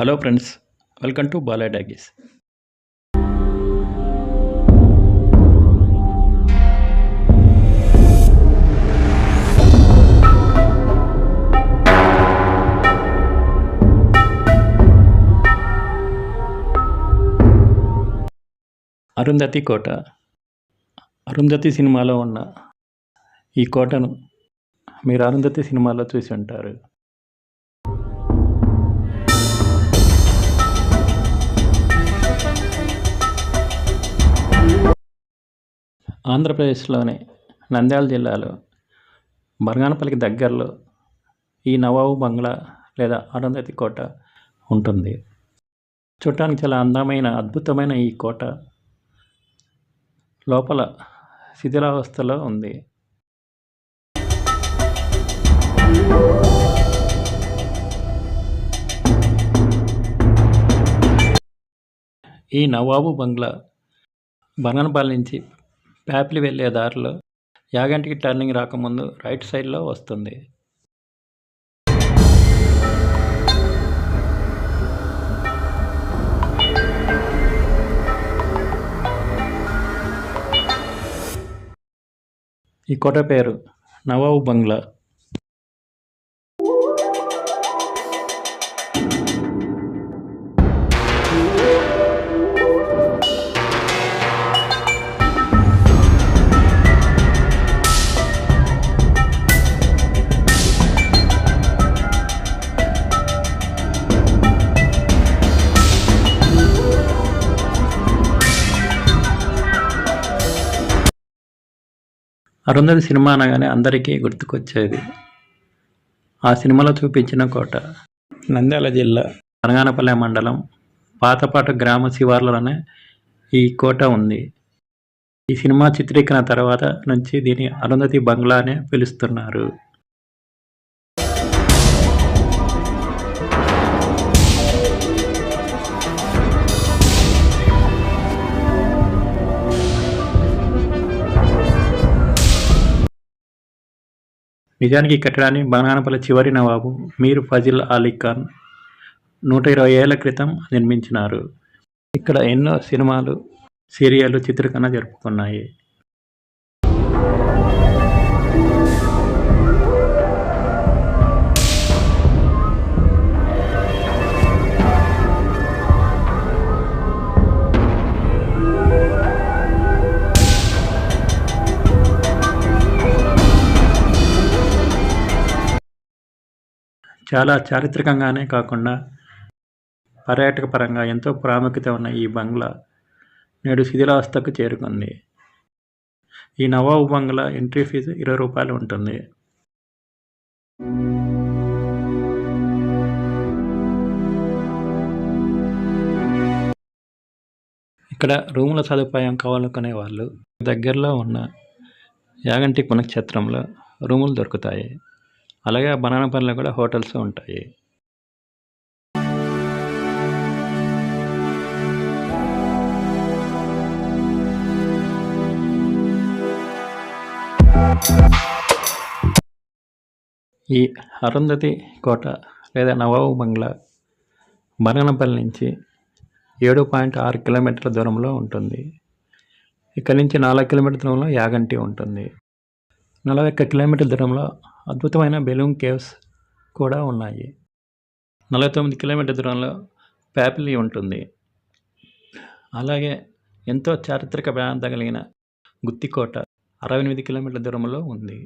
Hello friends welcome to Bala doggies. Arundhati కోట. అరుంధతి సినిమాలో ఉన్న ఈ కోటను మీరు అరుంధతి సినిమాలో చూసి ఉంటారు. ఆంధ్రప్రదేశ్లోని నంద్యాల జిల్లాలో బనగానపల్లికి దగ్గరలో ఈ నవాబు బంగ్లా లేదా అరుంధతి కోట ఉంటుంది. చూడటానికి చాలా అందమైన అద్భుతమైన ఈ కోట లోపల శిథిలావస్థలో ఉంది. ఈ నవాబు బంగ్లా బనగానపల్లి నుంచి ప్యాపిలి వెళ్ళే దారిలో యాగంటికి టర్నింగ్ రాకముందు రైట్ సైడ్లో వస్తుంది. ఈ కోట పేరు నవాబు బంగ్లా. అరుంధతి సినిమా అనగానే అందరికీ గుర్తుకొచ్చేది. ఆ సినిమాలో చూపించిన కోట. నంద్యాల జిల్లా. అనగానపల్లె మండలం. పాతపాట గ్రామ శివార్లలోనే ఈ కోట ఉంది. ఈ సినిమా చిత్రీకరణ తర్వాత నుంచి దీని అరుంధతి బంగ్లా అనే పిలుస్తున్నారు. నిజానికి ఈ కట్టడాన్ని బనానపల్లి చివరి నవాబు మీర్ ఫజిల్ అలీ ఖాన్ నూట ఇరవై ఏళ్ళ క్రితం నిర్మించినారు. ఇక్కడ ఎన్నో సినిమాలు సీరియళ్ళు చిత్రీకరణ జరుపుకున్నాయి. చాలా చారిత్రకంగానే కాకుండా పర్యాటక పరంగా ఎంతో ప్రాముఖ్యత ఉన్న ఈ బంగ్లా నేడు శిథిలావస్థకు చేరుకుంది. ఈ నవాబు బంగ్లా ఎంట్రీ ఫీజు ఇరవై రూపాయలు ఉంటుంది. ఇక్కడ రూముల సదుపాయం కావాలనుకునే వాళ్ళు దగ్గరలో ఉన్న యాగంటి పునక్షేత్రంలో రూములు దొరుకుతాయి. అలాగే బనానపల్లిలో కూడా హోటల్స్ ఉంటాయి. ఈ అరుంధతి కోట లేదా నవాబు బంగ్లా బనగనపల్లి నుంచి ఏడు పాయింట్ ఆరు కిలోమీటర్ల దూరంలో ఉంటుంది. ఇక్కడ నుంచి నాలుగు కిలోమీటర్ల దూరంలో యాగంటి ఉంటుంది. నలభై ఒక్క కిలోమీటర్ల దూరంలో అద్భుతమైన బెలూన్ కేవ్స్ కూడా ఉన్నాయి. నలభై తొమ్మిది కిలోమీటర్ దూరంలో ప్యాపిలి ఉంటుంది. అలాగే ఎంతో చారిత్రక ప్రాంతం కలిగిన గుత్తికోట అరవై ఎనిమిది కిలోమీటర్ల దూరంలో ఉంది.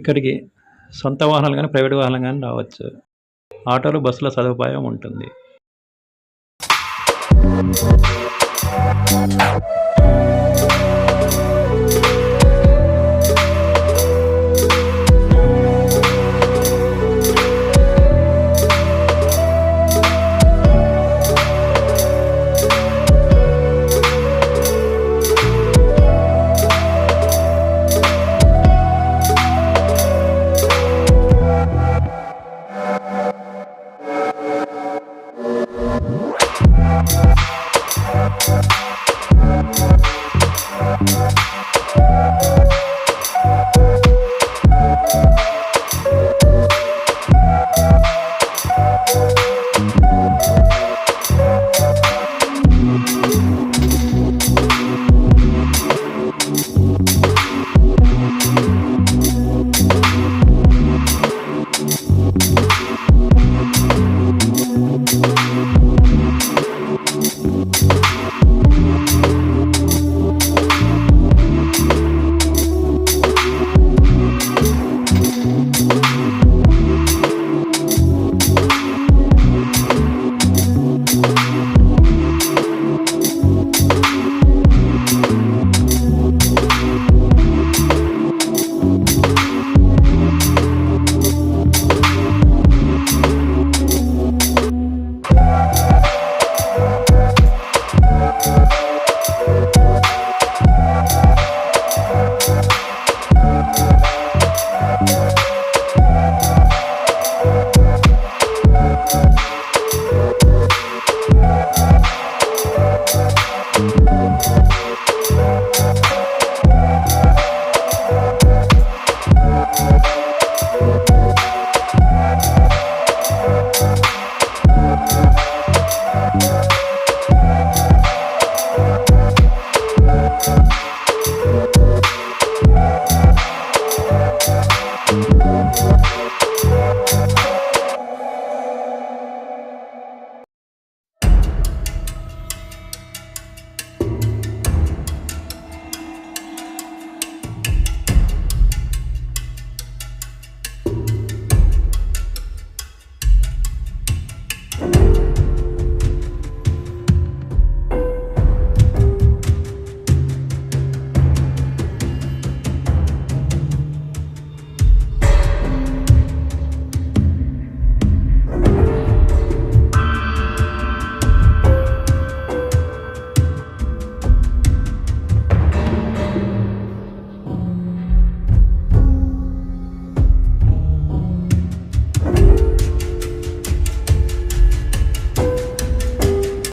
ఇక్కడికి సొంత వాహనాలు కానీ ప్రైవేట్ వాహనాలు కానీ రావచ్చు. ఆటోలు బస్సుల సదుపాయం ఉంటుంది.